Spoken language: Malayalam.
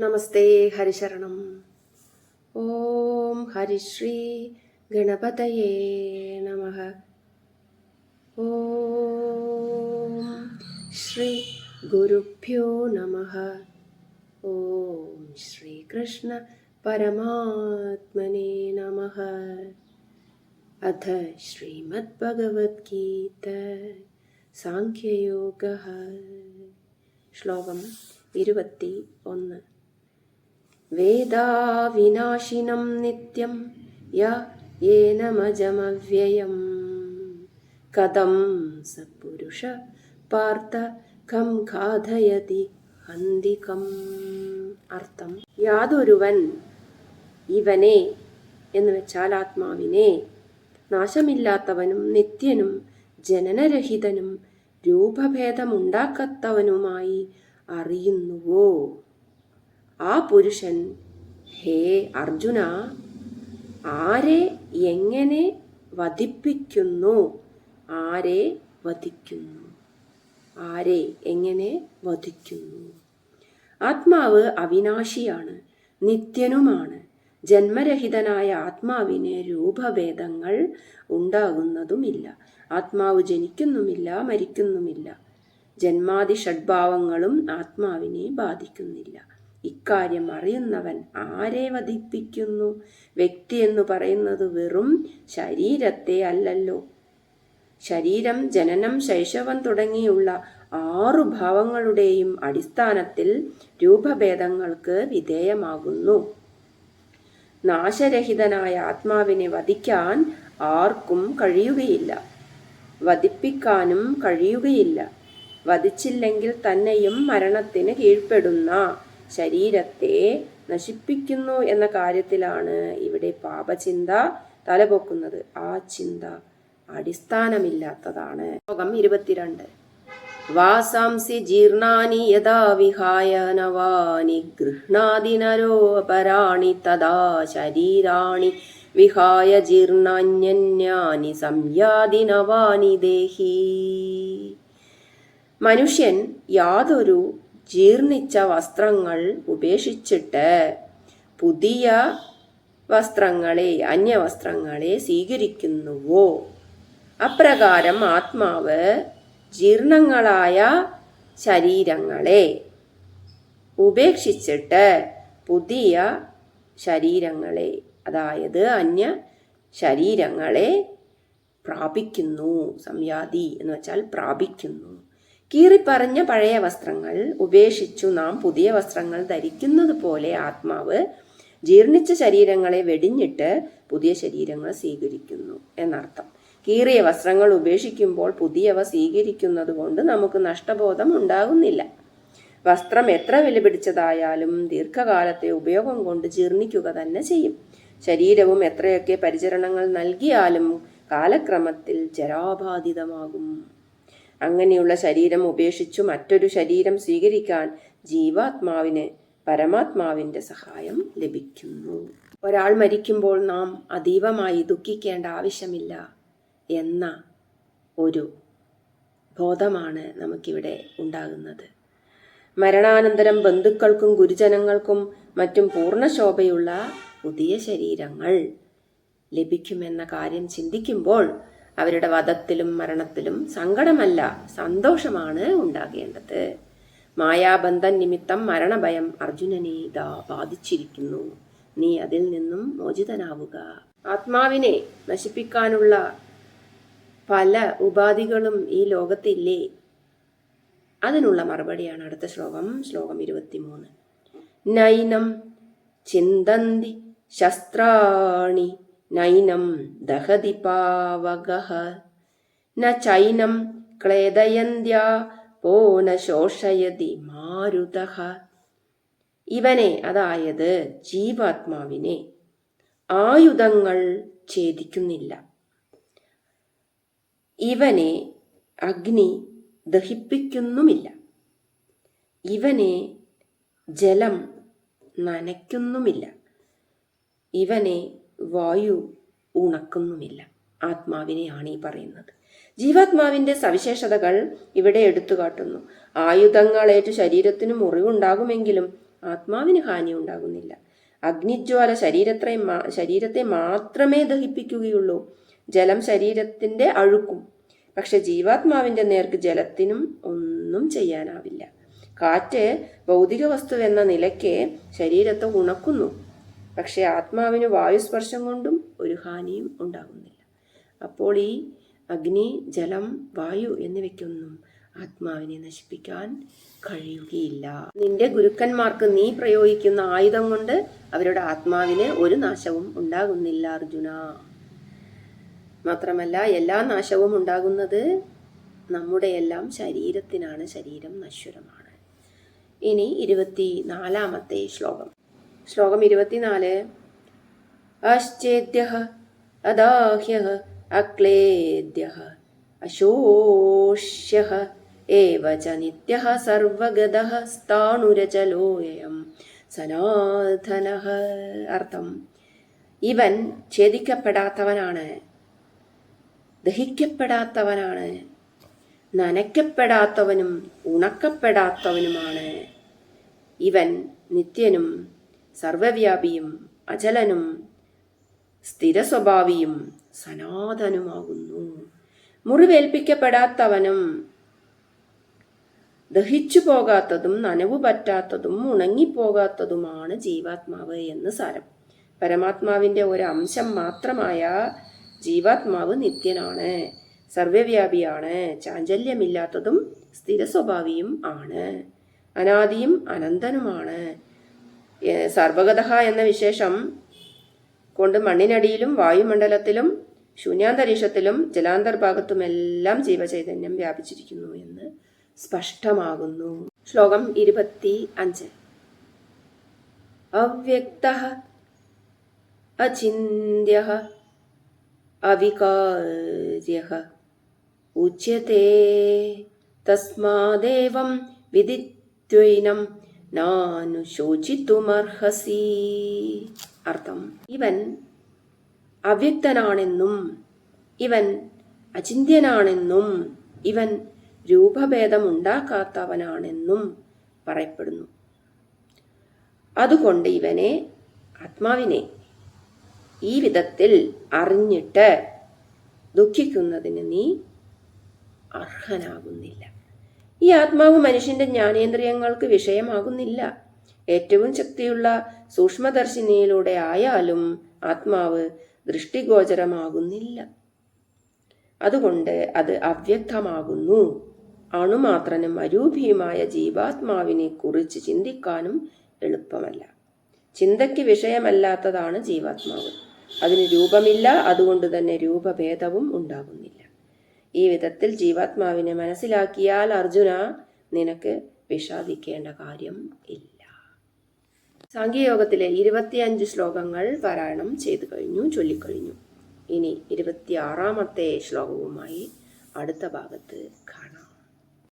നമസ്തേ ഹരിശരണം. ഓം ഹരിശ്രീ ഗണപതയേ നമ. ഓം ശ്രീ ഗുരുഭ്യോ നമ. ഓം ശ്രീകൃഷ്ണ പരമാത്മനെ നമ. അഥ ശ്രീമദ്ഭഗവത്ഗീത സാഖ്യയോഗ. ശ്ലോകം ഇരുപത്തി ഒന്ന് വേദാവിനാശിനം നിത്യം ഏനമജമവ്യയം കഥം സപുരുഷ പുരുഷ പാർത്ഥ കം ഖാധയതി ഹന്തികം അർത്ഥം യാതൊരുവൻ ഇവനെ എന്ന് വെച്ചാൽ ആത്മാവിനെ നാശമില്ലാത്തവനും നിത്യനും ജനനരഹിതനും രൂപഭേദമുണ്ടാക്കത്തവനുമായി അറിയുന്നുവോ? ആ പുരുഷൻ ഹേ അർജുന ആരെ എങ്ങനെ വധിപ്പിക്കുന്നു? ആരെ വധിക്കുന്നു? ആരെ എങ്ങനെ വധിക്കുന്നു? ആത്മാവ് അവിനാശിയാണ് നിത്യനുമാണ്. ജന്മരഹിതനായ ആത്മാവിന് രൂപഭേദങ്ങൾ ഉണ്ടാകുന്നതുമില്ല. ആത്മാവ് ജനിക്കുന്നുമില്ല മരിക്കുന്നുമില്ല. ജന്മാദി ഷഡ്ഭാവങ്ങളും ആത്മാവിനെ ബാധിക്കുന്നില്ല. ഇക്കാര്യം അറിയുന്നവൻ ആരെ വധിപ്പിക്കുന്നു? വ്യക്തി എന്ന് പറയുന്നത് വെറും ശരീരത്തെ അല്ലല്ലോ. ശരീരം ജനനം ശൈശവം തുടങ്ങിയുള്ള ആറു ഭാവങ്ങളുടെയും അടിസ്ഥാനത്തിൽ രൂപഭേദങ്ങൾക്ക് വിധേയമാകുന്നു. നാശരഹിതനായ ആത്മാവിനെ വധിക്കാൻ ആർക്കും കഴിയുകയില്ല. വധിപ്പിക്കാനും കഴിയുകയില്ല. വധിച്ചില്ലെങ്കിൽ തന്നെയും മരണത്തിന് കീഴ്പ്പെടുന്ന ശരീരത്തെ നശിപ്പിക്കുന്നു എന്ന കാര്യത്തിലാണ് ഇവിടെ പാപചിന്ത തലപൊക്കുന്നത്. ആ ചിന്ത അടിസ്ഥാനമില്ലാത്തതാണ്. ലോകം ഇരുപത്തിരണ്ട്. വാസാംസി ജീർണാനി യഥാ വിഹായ നവാനി ഗൃഹ്ണാതി നരോപരാണി തഥാ ശരീരാണി വിഹായ ജീർണാന്യന്യാനി സംയാതി നവാനി ദേഹി. മനുഷ്യൻ യാതൊരു ജീർണിച്ച വസ്ത്രങ്ങൾ ഉപേക്ഷിച്ചിട്ട് പുതിയ വസ്ത്രങ്ങളെ അന്യവസ്ത്രങ്ങളെ സ്വീകരിക്കുന്നുവോ? അപ്രകാരം ആത്മാവ് ജീർണങ്ങളായ ശരീരങ്ങളെ ഉപേക്ഷിച്ചിട്ട് പുതിയ ശരീരങ്ങളെ അതായത് അന്യ ശരീരങ്ങളെ പ്രാപിക്കുന്നു. സംയാതി എന്ന് വെച്ചാൽ പ്രാപിക്കുന്നു. കീറിപ്പറഞ്ഞ പഴയ വസ്ത്രങ്ങൾ ഉപേക്ഷിച്ചു നാം പുതിയ വസ്ത്രങ്ങൾ ധരിക്കുന്നത് പോലെ ആത്മാവ് ജീർണിച്ച ശരീരങ്ങളെ വെടിഞ്ഞിട്ട് പുതിയ ശരീരങ്ങൾ സ്വീകരിക്കുന്നു എന്നർത്ഥം. കീറിയ വസ്ത്രങ്ങൾ ഉപേക്ഷിക്കുമ്പോൾ പുതിയവ സ്വീകരിക്കുന്നത് കൊണ്ട് നമുക്ക് നഷ്ടബോധം ഉണ്ടാകുന്നില്ല. വസ്ത്രം എത്ര വിലപിടിച്ചതായാലും ദീർഘകാലത്തെ ഉപയോഗം കൊണ്ട് ജീർണിക്കുക തന്നെ ചെയ്യും. ശരീരവും എത്രയൊക്കെ പരിചരണങ്ങൾ നൽകിയാലും കാലക്രമത്തിൽ ജരാബാധിതമാകും. അങ്ങനെയുള്ള ശരീരം ഉപേക്ഷിച്ചു മറ്റൊരു ശരീരം സ്വീകരിക്കാൻ ജീവാത്മാവിന് പരമാത്മാവിന്റെ സഹായം ലഭിക്കുന്നു. ഒരാൾ മരിക്കുമ്പോൾ നാം അതീവമായി ദുഃഖിക്കേണ്ട ആവശ്യമില്ല എന്ന ഒരു ബോധമാണ് നമുക്കിവിടെ ഉണ്ടാകുന്നത്. മരണാനന്തരം ബന്ധുക്കൾക്കും ഗുരുജനങ്ങൾക്കും മറ്റും പൂർണശോഭയുള്ള പുതിയ ശരീരങ്ങൾ ലഭിക്കുമെന്ന കാര്യം ചിന്തിക്കുമ്പോൾ അവരുടെ വധത്തിലും മരണത്തിലും സങ്കടമല്ല സന്തോഷമാണ് ഉണ്ടാകേണ്ടത്. മായാബന്ധ നിമിത്തം മരണഭയം അർജുനനെ ഇതാ ബാധിച്ചിരിക്കുന്നു. നീ അതിൽ നിന്നും മോചിതനാവുക. ആത്മാവിനെ നശിപ്പിക്കാനുള്ള പല ഉപാധികളും ഈ ലോകത്തില്ലേ? അതിനുള്ള മറുപടിയാണ് അടുത്ത ശ്ലോകം ശ്ലോകം ഇരുപത്തിമൂന്ന്. നൈനം ചിന്തന്തി ശസ്ത്രാണി നൈനം ദഹതി പാവകഃ ന ചൈനം ക്ലേദയന്ത്യ പോന ശോഷയതി മാരുതഃ ഇവനെ അതായത് ജീവാത്മാവിനെ ആയുധങ്ങൾ ഛേദിക്കുന്നില്ല. ഇവനെ അഗ്നി ദഹിപ്പിക്കുന്നുമില്ല. ഇവനെ ജലം നനയ്ക്കുന്നുമില്ല. ഇവനെ വായു ഉണക്കുന്നുമില്ല. ആത്മാവിനെയാണ് ഈ പറയുന്നത്. ജീവാത്മാവിന്റെ സവിശേഷതകൾ ഇവിടെ എടുത്തു കാട്ടുന്നു. ആയുധങ്ങളേറ്റു ശരീരത്തിന് മുറിവുണ്ടാകുമെങ്കിലും ആത്മാവിന് ഹാനി ഉണ്ടാകുന്നില്ല. അഗ്നിജ്വാല ശരീരത്തെ ശരീരത്തെ മാത്രമേ ദഹിപ്പിക്കുകയുള്ളൂ. ജലം ശരീരത്തിന്റെ അഴുക്കും. പക്ഷെ ജീവാത്മാവിന്റെ നേർക്ക് ജലത്തിനും ഒന്നും ചെയ്യാനാവില്ല. കാറ്റ് ഭൗതിക വസ്തു എന്ന നിലയ്ക്ക് ശരീരത്തെ ഉണക്കുന്നു. പക്ഷെ ആത്മാവിന് വായുസ്പർശം കൊണ്ടും ഒരു ഹാനിയും ഉണ്ടാകുന്നില്ല. അപ്പോൾ ഈ അഗ്നി ജലം വായു എന്നിവയ്ക്കൊന്നും ആത്മാവിനെ നശിപ്പിക്കാൻ കഴിയുകയില്ല. നിന്റെ ഗുരുക്കന്മാർക്ക് നീ പ്രയോഗിക്കുന്ന ആയുധം കൊണ്ട് അവരുടെ ആത്മാവിന് ഒരു നാശവും ഉണ്ടാകുന്നില്ല അർജുന. മാത്രമല്ല എല്ലാ നാശവും ഉണ്ടാകുന്നത് നമ്മുടെ എല്ലാം ശരീരത്തിനാണ്. ശരീരം നശ്വരമാണ്. ഇനി ഇരുപത്തി നാലാമത്തെ ശ്ലോകം. ശ്ലോകം ഇരുപത്തിനാല്. അശ്ചേദ്യ അദാഹ്യ അക്ലേദ്യ അശോഷ്യ ഏവ ച നിത്യ സർവഗത സ്ഥാണുരചലോയം സനാതന അർത്ഥം. ഇവൻ ഛേദിക്കപ്പെടാത്തവനാണ് ദഹിക്കപ്പെടാത്തവനാണ് നനയ്ക്കപ്പെടാത്തവനും ഉണക്കപ്പെടാത്തവനുമാണ്. ഇവൻ നിത്യനും സർവവ്യാപിയും അചലനും സ്ഥിരസ്വഭാവിയും സനാതനുമാകുന്നു. മുറിവേൽപ്പിക്കപ്പെടാത്തവനും ദഹിച്ചു പോകാത്തതും നനവു പറ്റാത്തതും ഉണങ്ങിപ്പോകാത്തതുമാണ് ജീവാത്മാവ് എന്ന് സാരം. പരമാത്മാവിന്റെ ഒരു അംശം മാത്രമായ ജീവാത്മാവ് നിത്യനാണ് സർവവ്യാപിയാണ് ചാഞ്ചല്യമില്ലാത്തതും സ്ഥിരസ്വഭാവിയും ആണ് അനാദിയും അനന്തനുമാണ് സർവഗത എന്ന വിശേഷം കൊണ്ട് മണ്ണിനടിയിലും വായുമണ്ഡലത്തിലും ശൂന്യാന്തരീക്ഷത്തിലും ജലാന്തർഭാഗത്തുമെല്ലാം ജീവചൈതന്യം വ്യാപിച്ചിരിക്കുന്നു എന്ന് സ്പഷ്ടമാകുന്നു. ശ്ലോകം ഇരുപത്തി അഞ്ച് അവ്യക്ത അചിന്യ അവികാര്യ ഉച്യത്തെ തസ്മാദേവം വിദിത്വൈനം നാനുശോചിത്തുമർഹസി അർത്ഥം. ഇവൻ അവ്യക്തനാണെന്നും ഇവൻ അചിന്ത്യനാണെന്നും ഇവൻ രൂപഭേദമുണ്ടാക്കാത്തവനാണെന്നും പറയപ്പെടുന്നു. അതുകൊണ്ട് ഇവനെ ആത്മാവിനെ ഈ വിധത്തിൽ അറിഞ്ഞിട്ട് ദുഃഖിക്കുന്നതിന് നീ അർഹനാകുന്നില്ല. ഈ ആത്മാവ് മനുഷ്യന്റെ ജ്ഞാനേന്ദ്രിയങ്ങൾക്ക് വിഷയമാകുന്നില്ല. ഏറ്റവും ശക്തിയുള്ള സൂക്ഷ്മദർശിനിയിലൂടെ ആയാലും ആത്മാവ് ദൃഷ്ടിഗോചരമാകുന്നില്ല. അതുകൊണ്ട് അത് അവ്യക്തമാകുന്നു. അണുമാത്രനും അരൂപിയുമായ ജീവാത്മാവിനെ കുറിച്ച് ചിന്തിക്കാനും എളുപ്പമല്ല. ചിന്തയ്ക്ക് വിഷയമല്ലാത്തതാണ് ജീവാത്മാവ്. അതിന് രൂപമില്ല അതുകൊണ്ട് തന്നെ രൂപഭേദവും ഉണ്ടാകുന്നില്ല. ഈ വിധത്തിൽ ജീവാത്മാവിനെ മനസ്സിലാക്കിയാൽ അർജുന നിനക്ക് വിഷാദിക്കേണ്ട കാര്യം ഇല്ല. സാഖ്യയോഗത്തിലെ ഇരുപത്തിയഞ്ച് ശ്ലോകങ്ങൾ പാരായണം ചെയ്തു കഴിഞ്ഞു ചൊല്ലിക്കഴിഞ്ഞു. ഇനി ഇരുപത്തിയാറാമത്തെ ശ്ലോകവുമായി അടുത്ത ഭാഗത്ത്